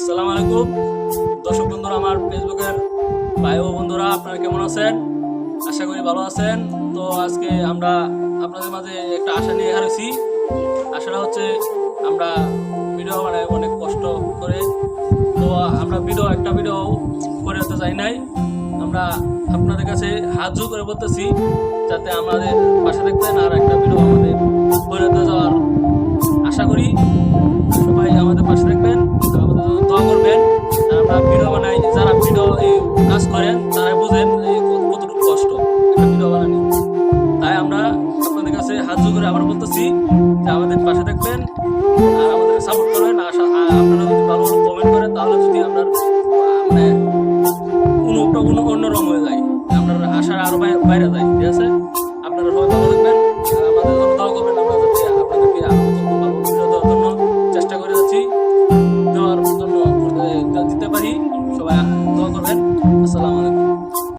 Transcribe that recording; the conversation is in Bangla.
আসসালামু আলাইকুম। দর্শক বন্ধুরা, আমার ফেসবুকের ভাই ও বন্ধুরা, আপনারা কেমন আছেন? আশা করি ভালো আছেন। তো আজকে আমরা আপনাদের মাঝে একটা আশা নিয়ে হারেছি আশাটা হচ্ছে আমরা ভিডিও মানে অনেক কষ্ট করে, তো আমরা ভিডিও, একটা ভিডিও করে হতে চাই নাই। আমরা আপনাদের কাছে হাত জোর করে বলতেছি, যাতে আমাদের পাশে থাকতেন আর একটা কাজ করেন তারাই বুঝেন কতটুকু কষ্ট? একটা ভিডিও বানানি তাই আমরা আপনাদের কাছে হাত করে আবার বলতেছি যে আমাদের পাশে থাকবেন, আর আমাদের সাপোর্ট করবেন। আশা আপনারা যদি ভালো ভালো কমেন্ট করেন, তাহলে যদি আপনার মানে অনুভবটা কোনো অন্যরকম হয়ে যায়। আপনার আশার আরও বাইরে- যায় ঠিক আছে? আপনারা সবাই ভালো থাকবেন। আমাদের জন্য দোয়া করবেন। আমরা যাতে আপনাদেরকে আরও যত ভালো ভিডিও দেওয়ার জন্য চেষ্টা করে যাচ্ছি, দেওয়ার জন্য দিতে পারি। সবাই